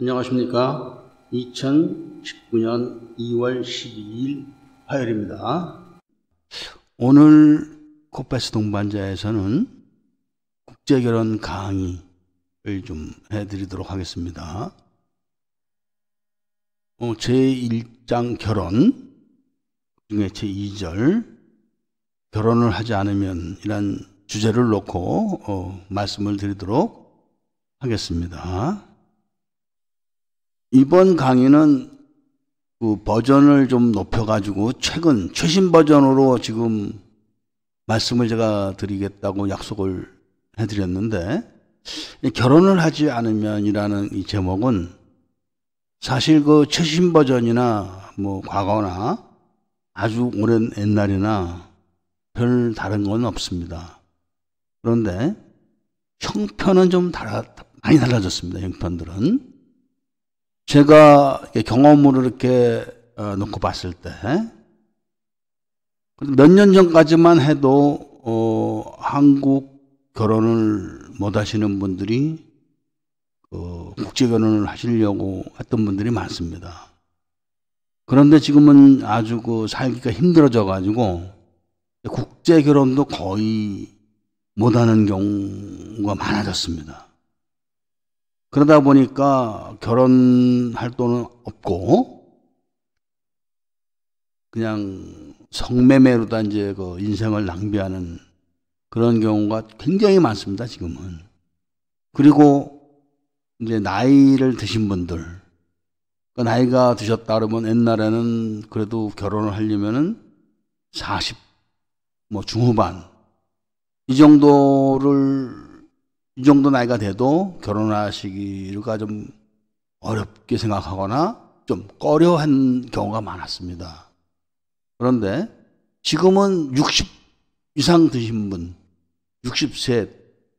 안녕하십니까. 2019년 2월 12일 화요일입니다. 오늘 코페스 동반자에서는 국제결혼 강의를 좀 해드리도록 하겠습니다. 어, 제1장 결혼 중에 제2절 결혼을 하지 않으면 이란 주제를 놓고 어, 말씀을 드리도록 하겠습니다. 이번 강의는 그 버전을 좀 높여가지고 최근 최신 버전으로 지금 말씀을 제가 드리겠다고 약속을 해드렸는데 결혼을 하지 않으면이라는 이 제목은 사실 그 최신 버전이나 뭐 과거나 아주 오랜 옛날이나 별 다른 건 없습니다. 그런데 형편은 좀 달아, 많이 달라졌습니다. 형편들은. 제가 경험으로 이렇게 어, 놓고 봤을 때, 몇 년 전까지만 해도, 어, 한국 결혼을 못 하시는 분들이, 어, 국제 결혼을 하시려고 했던 분들이 많습니다. 그런데 지금은 아주 그 살기가 힘들어져 가지고, 국제 결혼도 거의 못하는 경우가 많아졌습니다. 그러다 보니까 결혼할 돈은 없고 그냥 성매매로다 이제 그 인생을 낭비하는 그런 경우가 굉장히 많습니다, 지금은. 그리고 이제 나이를 드신 분들, 그 나이가 드셨다 그러면 옛날에는 그래도 결혼을 하려면은 40, 뭐 중후반, 이 정도를 이 정도 나이가 돼도 결혼하시기가 좀 어렵게 생각하거나 좀 꺼려한 경우가 많았습니다. 그런데 지금은 60 이상 드신 분, 60세,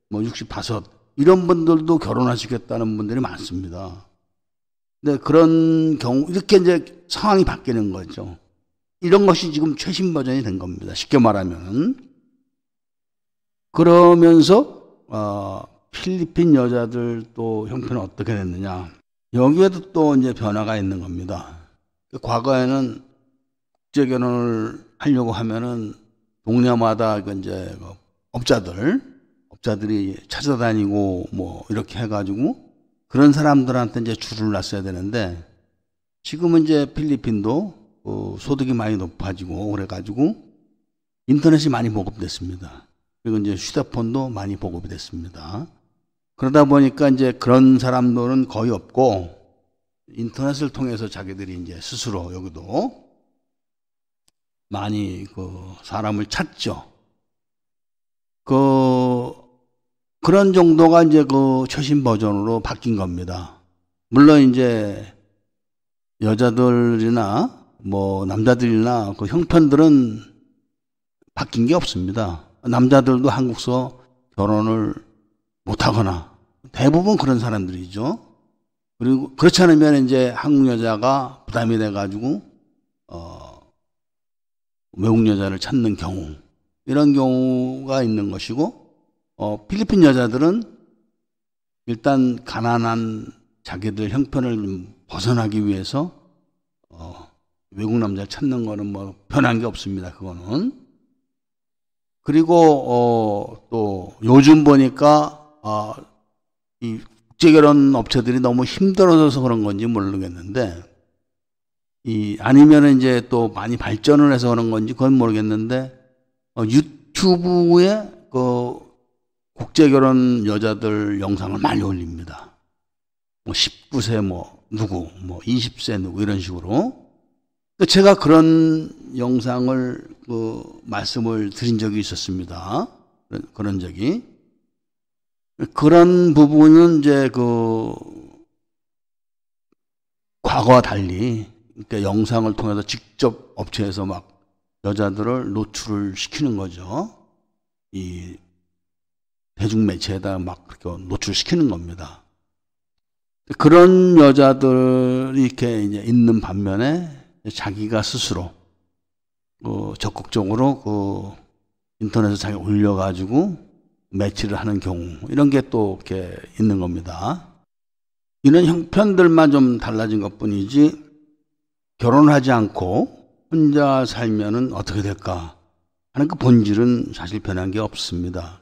뭐 65, 이런 분들도 결혼하시겠다는 분들이 많습니다. 근데 그런 경우, 이렇게 이제 상황이 바뀌는 거죠. 이런 것이 지금 최신 버전이 된 겁니다. 쉽게 말하면. 그러면서, 어, 필리핀 여자들 또 형편은 어떻게 됐느냐. 여기에도 또 이제 변화가 있는 겁니다. 과거에는 국제 결혼을 하려고 하면은 동네마다 그 이제 그 업자들, 업자들이 찾아다니고 뭐 이렇게 해가지고 그런 사람들한테 이제 줄을 놨어야 되는데 지금은 이제 필리핀도 어 소득이 많이 높아지고 그래가지고 인터넷이 많이 보급됐습니다. 그리고 이제 휴대폰도 많이 보급이 됐습니다. 그러다 보니까 이제 그런 사람들은 거의 없고 인터넷을 통해서 자기들이 이제 스스로 여기도 많이 그 사람을 찾죠. 그 그런 정도가 이제 그 최신 버전으로 바뀐 겁니다. 물론 이제 여자들이나 뭐 남자들이나 그 형편들은 바뀐 게 없습니다. 남자들도 한국서 결혼을 못하거나 대부분 그런 사람들이죠. 그리고 그렇지 않으면 이제 한국 여자가 부담이 돼가지고 어, 외국 여자를 찾는 경우 이런 경우가 있는 것이고 어, 필리핀 여자들은 일단 가난한 자기들 형편을 벗어나기 위해서 어, 외국 남자 찾는 거는 뭐 변한 게 없습니다. 그거는 그리고 어, 또 요즘 보니까 어, 이 국제결혼 업체들이 너무 힘들어져서 그런 건지 모르겠는데, 이, 아니면 이제 또 많이 발전을 해서 그런 건지 그건 모르겠는데, 어, 유튜브에 그 국제결혼 여자들 영상을 많이 올립니다. 뭐 19세 뭐 누구, 뭐 20세 누구 이런 식으로. 제가 그런 영상을 그 말씀을 드린 적이 있었습니다. 그런 적이. 그런 부분은 이제 그 과거와 달리 그러니까 영상을 통해서 직접 업체에서 막 여자들을 노출을 시키는 거죠. 이 대중매체에다 막 그렇게 노출시키는 겁니다. 그런 여자들이 이렇게 이제 있는 반면에 자기가 스스로 어 적극적으로 그 인터넷에 자기 올려가지고 매치를 하는 경우 이런 게 또 이렇게 있는 겁니다. 이런 형편들만 좀 달라진 것 뿐이지 결혼하지 않고 혼자 살면은 어떻게 될까 하는 그 본질은 사실 변한 게 없습니다.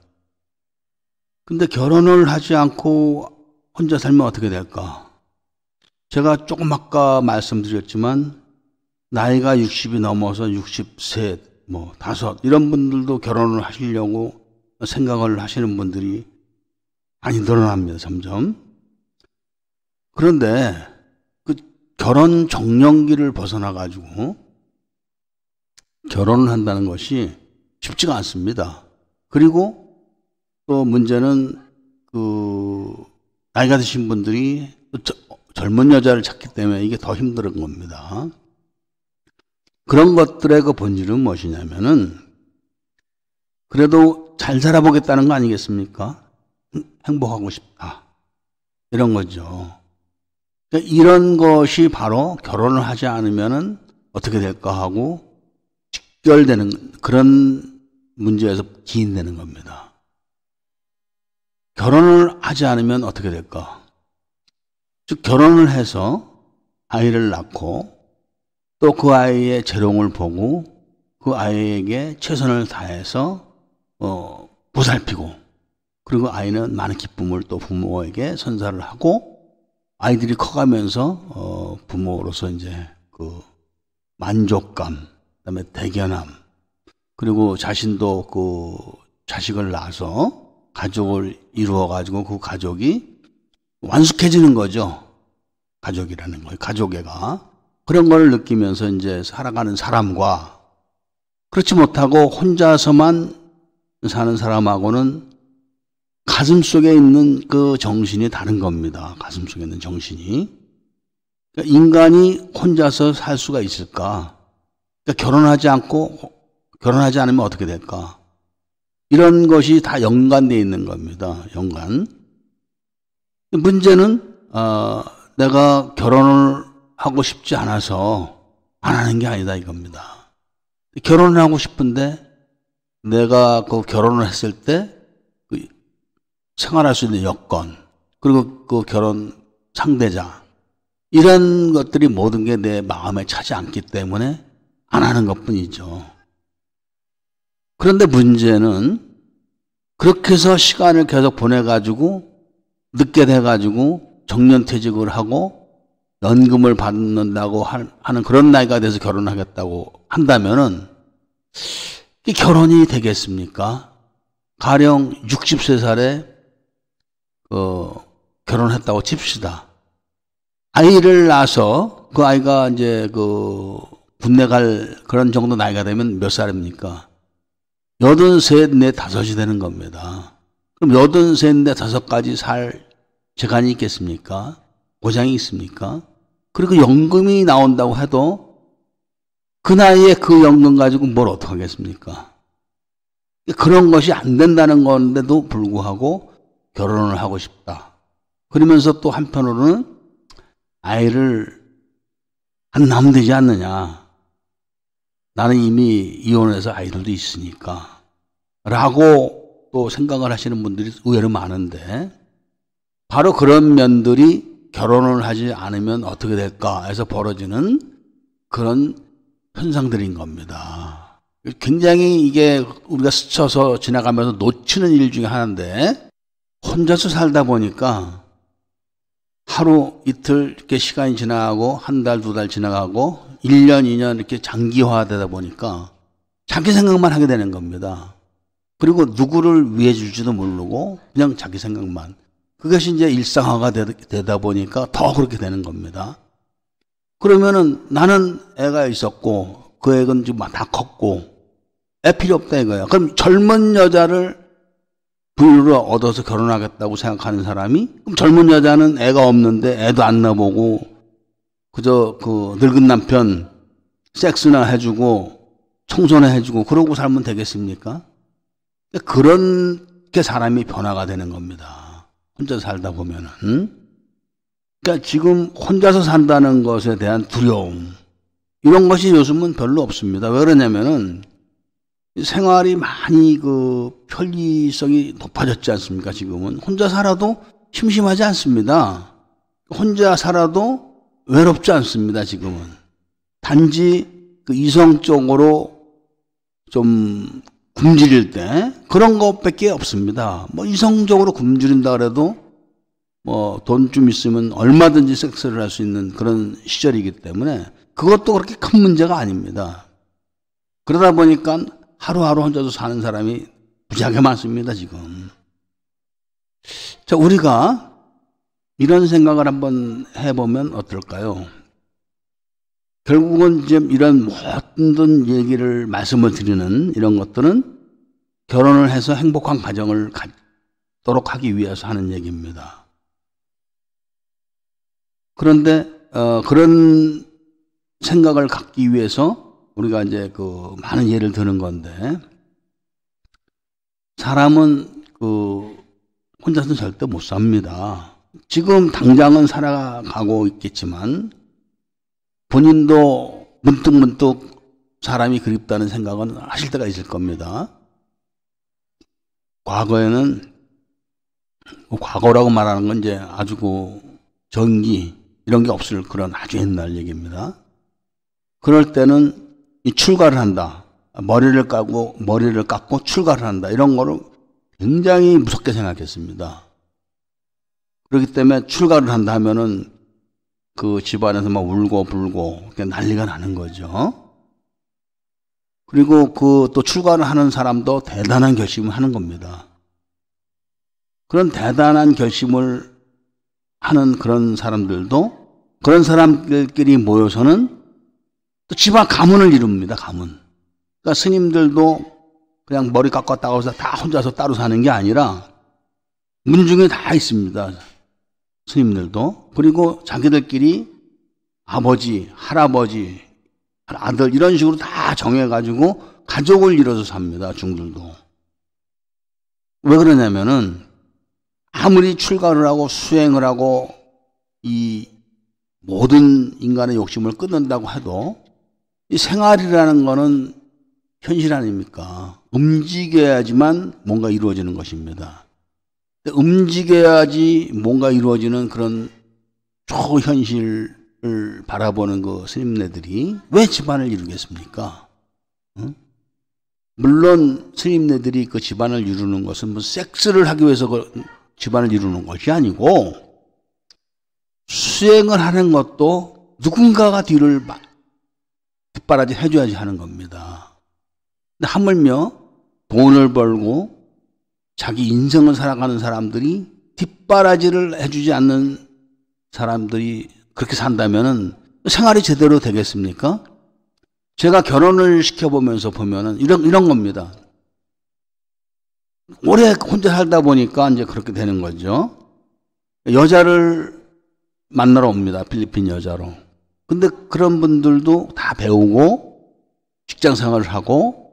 근데 결혼을 하지 않고 혼자 살면 어떻게 될까? 제가 조금 아까 말씀드렸지만 나이가 60이 넘어서 63, 뭐 다섯 이런 분들도 결혼을 하시려고 생각을 하시는 분들이 많이 늘어납니다. 점점. 그런데 그 결혼 정년기를 벗어나 가지고 결혼을 한다는 것이 쉽지가 않습니다. 그리고 또 문제는 그 나이가 드신 분들이 젊은 여자를 찾기 때문에 이게 더 힘든 겁니다. 그런 것들의 그 본질은 무엇이냐면은 그래도 잘 살아보겠다는 거 아니겠습니까? 행복하고 싶다. 이런 거죠. 그러니까 이런 것이 바로 결혼을 하지 않으면은 어떻게 될까 하고 직결되는 그런 문제에서 기인되는 겁니다. 결혼을 하지 않으면 어떻게 될까? 즉, 결혼을 해서 아이를 낳고 또 그 아이의 재롱을 보고 그 아이에게 최선을 다해서 어, 보살피고 그리고 아이는 많은 기쁨을 또 부모에게 선사를 하고 아이들이 커가면서 어, 부모로서 이제 그 만족감, 그다음에 대견함, 그리고 자신도 그 자식을 낳아서 가족을 이루어 가지고 그 가족이 완숙해지는 거죠. 가족이라는 거예요. 가족애가 그런 걸 느끼면서 이제 살아가는 사람과 그렇지 못하고 혼자서만 사는 사람하고는 가슴 속에 있는 그 정신이 다른 겁니다. 가슴 속에 있는 정신이. 그러니까 인간이 혼자서 살 수가 있을까? 그러니까 결혼하지 않고 결혼하지 않으면 어떻게 될까? 이런 것이 다 연관되어 있는 겁니다. 연관. 문제는 어, 내가 결혼을 하고 싶지 않아서 안 하는 게 아니다 이겁니다. 결혼을 하고 싶은데 내가 그 결혼을 했을 때 그 생활할 수 있는 여건 그리고 그 결혼 상대자 이런 것들이 모든 게 내 마음에 차지 않기 때문에 안 하는 것 뿐이죠. 그런데 문제는 그렇게 해서 시간을 계속 보내가지고 늦게 돼가지고 정년퇴직을 하고 연금을 받는다고 하는 그런 나이가 돼서 결혼하겠다고 한다면은 결혼이 되겠습니까? 가령 60세 살에 그 결혼했다고 칩시다. 아이를 낳아서 그 아이가 이제 그 군대 갈 그런 정도 나이가 되면 몇 살입니까? 여든 셋, 넷, 다섯이 되는 겁니다. 그럼 여든 셋, 넷, 다섯까지 살 재간이 있겠습니까? 보장이 있습니까? 그리고 연금이 나온다고 해도 그 나이에 그 연금 가지고 뭘 어떡하겠습니까? 그런 것이 안 된다는 건데도 불구하고 결혼을 하고 싶다. 그러면서 또 한편으로는 아이를 안 낳으면 되지 않느냐. 나는 이미 이혼해서 아이들도 있으니까. 라고 또 생각을 하시는 분들이 의외로 많은데, 바로 그런 면들이 결혼을 하지 않으면 어떻게 될까 해서 벌어지는 그런 현상들인 겁니다. 굉장히 이게 우리가 스쳐서 지나가면서 놓치는 일 중에 하나인데, 혼자서 살다 보니까 하루 이틀 이렇게 시간이 지나가고 한 달, 두 달 지나가고 1년, 2년 이렇게 장기화되다 보니까 자기 생각만 하게 되는 겁니다. 그리고 누구를 위해 줄지도 모르고 그냥 자기 생각만. 그것이 이제 일상화가 되다 보니까 더 그렇게 되는 겁니다. 그러면은 나는 애가 있었고 그 애는 지금 다 컸고 애 필요 없다 이거야. 그럼 젊은 여자를 부인으로 얻어서 결혼하겠다고 생각하는 사람이 그럼 젊은 여자는 애가 없는데 애도 안 낳아보고 그저 그 늙은 남편 섹스나 해주고 청소나 해주고 그러고 살면 되겠습니까? 그렇게 사람이 변화가 되는 겁니다. 혼자 살다 보면은. 그러니까 지금 혼자서 산다는 것에 대한 두려움 이런 것이 요즘은 별로 없습니다. 왜 그러냐면은 생활이 많이 그 편리성이 높아졌지 않습니까? 지금은 혼자 살아도 심심하지 않습니다. 혼자 살아도 외롭지 않습니다, 지금은. 단지 그 이성적으로 좀 굶주릴 때 그런 것밖에 없습니다. 뭐 이성적으로 굶주린다 그래도 뭐 돈 좀 있으면 얼마든지 섹스를 할 수 있는 그런 시절이기 때문에 그것도 그렇게 큰 문제가 아닙니다. 그러다 보니까 하루하루 혼자서 사는 사람이 무지하게 많습니다, 지금. 자, 우리가 이런 생각을 한번 해보면 어떨까요? 결국은 지금 이런 모든 얘기를 말씀을 드리는 이런 것들은 결혼을 해서 행복한 가정을 갖도록 하기 위해서 하는 얘기입니다. 그런데 어, 그런 생각을 갖기 위해서 우리가 이제 그 많은 예를 드는 건데 사람은 그 혼자서는 절대 못 삽니다. 지금 당장은 살아가고 있겠지만 본인도 문득 문득 사람이 그립다는 생각은 하실 때가 있을 겁니다. 과거에는 뭐 과거라고 말하는 건 이제 아주 그 전기 이런 게 없을 그런 아주 옛날 얘기입니다. 그럴 때는 이 출가를 한다. 머리를 까고 머리를 깎고 출가를 한다. 이런 거를 굉장히 무섭게 생각했습니다. 그렇기 때문에 출가를 한다 하면은 그 집안에서 막 울고 불고 난리가 나는 거죠. 그리고 그 또 출가를 하는 사람도 대단한 결심을 하는 겁니다. 그런 대단한 결심을 하는 그런 사람들도 그런 사람들끼리 모여서는 또 집안 가문을 이룹니다. 가문. 그러니까 스님들도 그냥 머리 깎았다고 해서 다 혼자서 따로 사는 게 아니라 문중에 다 있습니다. 스님들도. 그리고 자기들끼리 아버지, 할아버지, 아들 이런 식으로 다 정해가지고 가족을 이뤄서 삽니다. 중들도. 왜 그러냐면은 아무리 출가를 하고 수행을 하고 이 모든 인간의 욕심을 끊는다고 해도 이 생활이라는 거는 현실 아닙니까? 움직여야지만 뭔가 이루어지는 것입니다. 움직여야지 뭔가 이루어지는 그런 초현실을 바라보는 그 스님네들이 왜 집안을 이루겠습니까? 응? 물론 스님네들이 그 집안을 이루는 것은 뭐 섹스를 하기 위해서 그 집안을 이루는 것이 아니고 수행을 하는 것도 누군가가 뒤를 뒷바라지 해줘야지 하는 겁니다. 근데 하물며 돈을 벌고 자기 인생을 살아가는 사람들이 뒷바라지를 해주지 않는 사람들이 그렇게 산다면은 생활이 제대로 되겠습니까? 제가 결혼을 시켜보면서 보면은 이런, 이런 겁니다. 오래 혼자 살다 보니까 이제 그렇게 되는 거죠. 여자를 만나러 옵니다. 필리핀 여자로. 근데 그런 분들도 다 배우고 직장 생활을 하고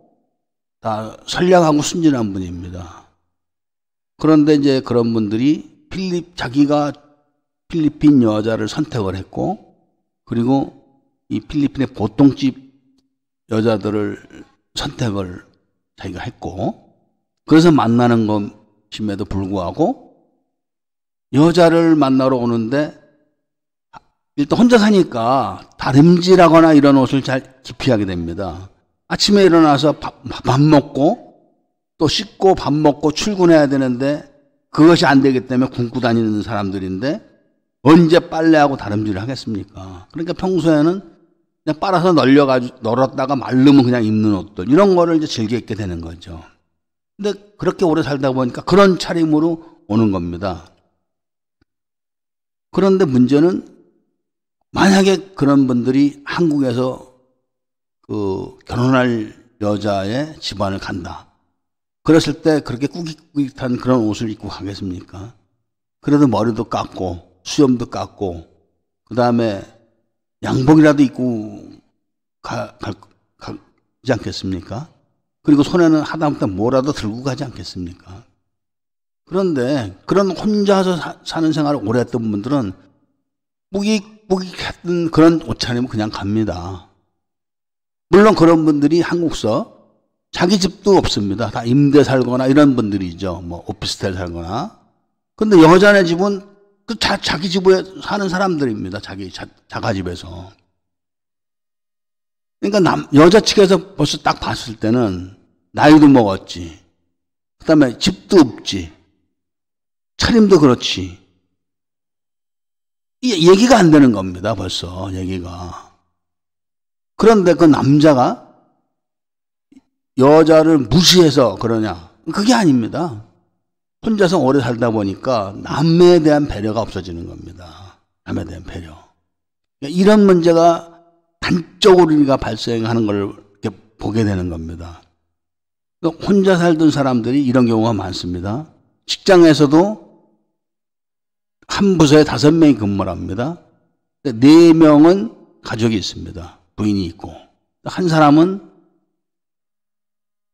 다 선량하고 순진한 분입니다. 그런데 이제 그런 분들이 필립, 자기가 필리핀 여자를 선택을 했고, 그리고 이 필리핀의 보통집 여자들을 선택을 자기가 했고, 그래서 만나는 것임에도 불구하고, 여자를 만나러 오는데, 일단 혼자 사니까 다림질하거나 이런 옷을 잘 기피하게 됩니다. 아침에 일어나서 밥, 밥 먹고, 또 씻고 밥 먹고 출근해야 되는데 그것이 안 되기 때문에 굶고 다니는 사람들인데 언제 빨래하고 다름질을 하겠습니까? 그러니까 평소에는 그냥 빨아서 널려가지고 널었다가 말르면 그냥 입는 옷들 이런 거를 이제 즐겨 입게 되는 거죠. 근데 그렇게 오래 살다 보니까 그런 차림으로 오는 겁니다. 그런데 문제는 만약에 그런 분들이 한국에서 그 결혼할 여자의 집안을 간다. 그랬을 때 그렇게 꾸깃꾸깃한 그런 옷을 입고 가겠습니까? 그래도 머리도 깎고 수염도 깎고 그 다음에 양복이라도 입고 가, 가, 가 지 않겠습니까? 그리고 손에는 하다못해 뭐라도 들고 가지 않겠습니까? 그런데 그런 혼자서 사, 는 생활을 오래 했던 분들은 뿌깃뿌깃했던 그런 옷차림은 그냥 갑니다. 물론 그런 분들이 한국서 자기 집도 없습니다. 다 임대 살거나 이런 분들이죠. 뭐 오피스텔 살거나. 근데 여자네 집은 그 자, 자기 집에 사는 사람들입니다. 자기 자, 자가 집에서. 그러니까 남, 여자 측에서 벌써 딱 봤을 때는 나이도 먹었지. 그 다음에 집도 없지. 차림도 그렇지. 이 얘기가 안 되는 겁니다. 벌써 얘기가. 그런데 그 남자가 여자를 무시해서 그러냐? 그게 아닙니다. 혼자서 오래 살다 보니까 남에 대한 배려가 없어지는 겁니다. 남에 대한 배려. 이런 문제가 단적으로 우리가 발생하는 걸 이렇게 보게 되는 겁니다. 혼자 살던 사람들이 이런 경우가 많습니다. 직장에서도 한 부서에 다섯 명이 근무를 합니다. 네 명은 가족이 있습니다. 부인이 있고. 한 사람은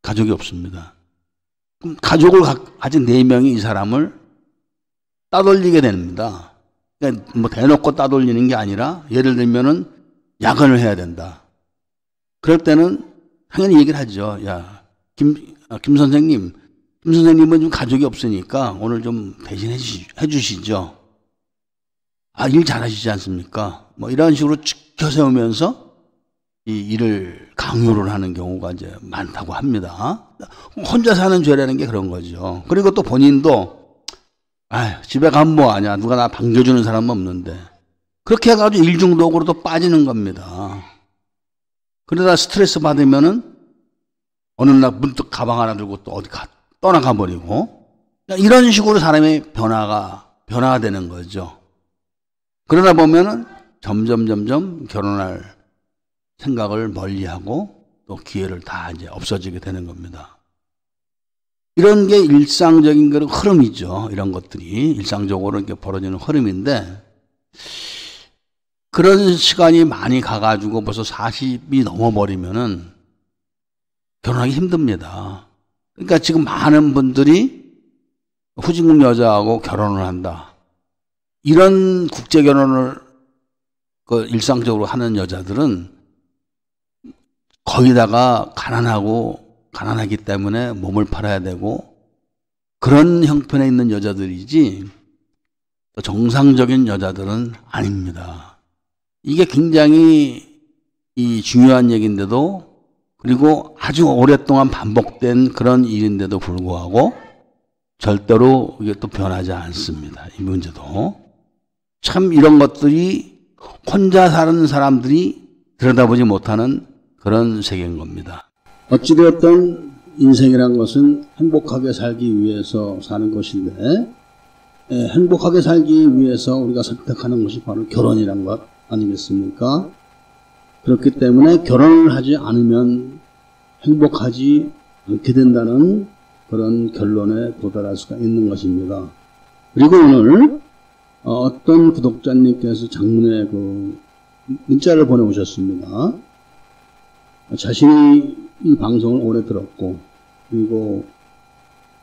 가족이 없습니다. 그럼 가족을 가진 네 명이 이 사람을 따돌리게 됩니다. 그러니까 뭐 대놓고 따돌리는 게 아니라 예를 들면은 야근을 해야 된다. 그럴 때는 당연히 얘기를 하죠. 야, 김, 아, 김 선생님, 김 선생님은 좀 가족이 없으니까 오늘 좀 대신 해주시죠. 아, 일 잘하시지 않습니까? 뭐 이런 식으로 지켜 세우면서 이 일을 강요를 하는 경우가 이제 많다고 합니다. 혼자 사는 죄라는 게 그런 거죠. 그리고 또 본인도 아 집에 가면 뭐 하냐. 누가 나 반겨주는 사람은 없는데. 그렇게 해가지고 일 중독으로 도 빠지는 겁니다. 그러다 스트레스 받으면은 어느 날 문득 가방 하나 들고 또 어디 가, 떠나가 버리고 이런 식으로 사람의 변화가 변화되는 거죠. 그러다 보면은 점점 점점 결혼할 생각을 멀리하고 또 기회를 다 이제 없어지게 되는 겁니다. 이런 게 일상적인 그런 흐름이죠. 이런 것들이 일상적으로 이렇게 벌어지는 흐름인데 그런 시간이 많이 가가지고 벌써 40이 넘어버리면은 결혼하기 힘듭니다. 그러니까 지금 많은 분들이 후진국 여자하고 결혼을 한다. 이런 국제 결혼을 그 일상적으로 하는 여자들은 거기다가 가난하고 가난하기 때문에 몸을 팔아야 되고 그런 형편에 있는 여자들이지 정상적인 여자들은 아닙니다. 이게 굉장히 이 중요한 얘기인데도 그리고 아주 오랫동안 반복된 그런 일인데도 불구하고 절대로 이게 또 변하지 않습니다. 이 문제도. 참 이런 것들이 혼자 사는 사람들이 들여다보지 못하는 그런 세계인 겁니다. 어찌되었든 인생이란 것은 행복하게 살기 위해서 사는 것인데 예, 행복하게 살기 위해서 우리가 선택하는 것이 바로 결혼이란 것 아니겠습니까? 그렇기 때문에 결혼을 하지 않으면 행복하지 않게 된다는 그런 결론에 도달할 수가 있는 것입니다. 그리고 오늘 어떤 구독자님께서 장문에 그 문자를 보내오셨습니다. 자신이 이 방송을 오래 들었고, 그리고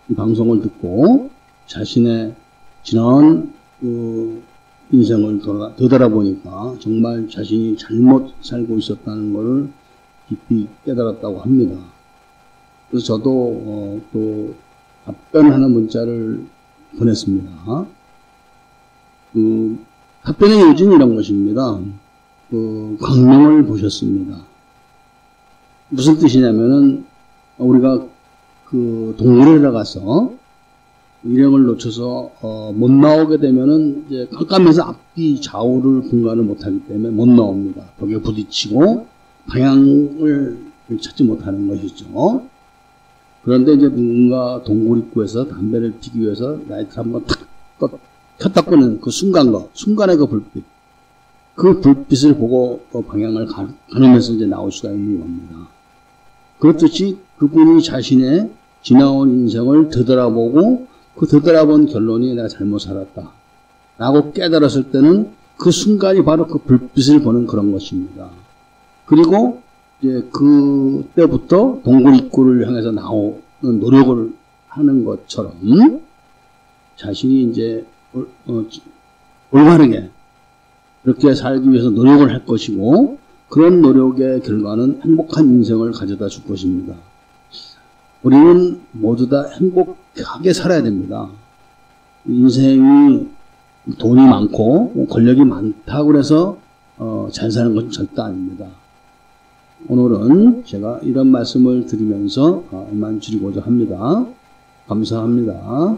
이 방송을 듣고 자신의 지난 그 인생을 되돌아보니까 정말 자신이 잘못 살고 있었다는 것을 깊이 깨달았다고 합니다. 그래서 저도 어, 또 답변하는 문자를 보냈습니다. 그 요지는 이런 것입니다. 그 광명을 보셨습니다. 무슨 뜻이냐면은 우리가 그 동물원에 가서 일행을 놓쳐서 어, 못 나오게 되면은 이제 깜깜해서 앞뒤 좌우를 분간을 못하기 때문에 못 나옵니다. 벽에 부딪히고 방향을 찾지 못하는 것이죠. 그런데 이제 누군가 동굴 입구에서 담배를 피기 위해서 라이트 한번 탁 켰다 끄는 그 순간과 순간의 그 불빛 그 불빛을 보고 그 방향을 가누면서 이제 나올 수가 있는 겁니다. 그렇듯이 그분이 자신의 지나온 인생을 되돌아보고 그 되돌아본 결론이 내가 잘못 살았다. 라고 깨달았을 때는 그 순간이 바로 그 불빛을 보는 그런 것입니다. 그리고 이제 그때부터 동굴 입구를 향해서 나오는 노력을 하는 것처럼 자신이 이제 어, 올바르게 그렇게 살기 위해서 노력을 할 것이고 그런 노력의 결과는 행복한 인생을 가져다 줄 것입니다. 우리는 모두 다 행복하게 살아야 됩니다. 인생이 돈이 많고 권력이 많다고 해서 어, 잘 사는 것은 절대 아닙니다. 오늘은 제가 이런 말씀을 드리면서 어, 이만 드리고자 합니다. 감사합니다.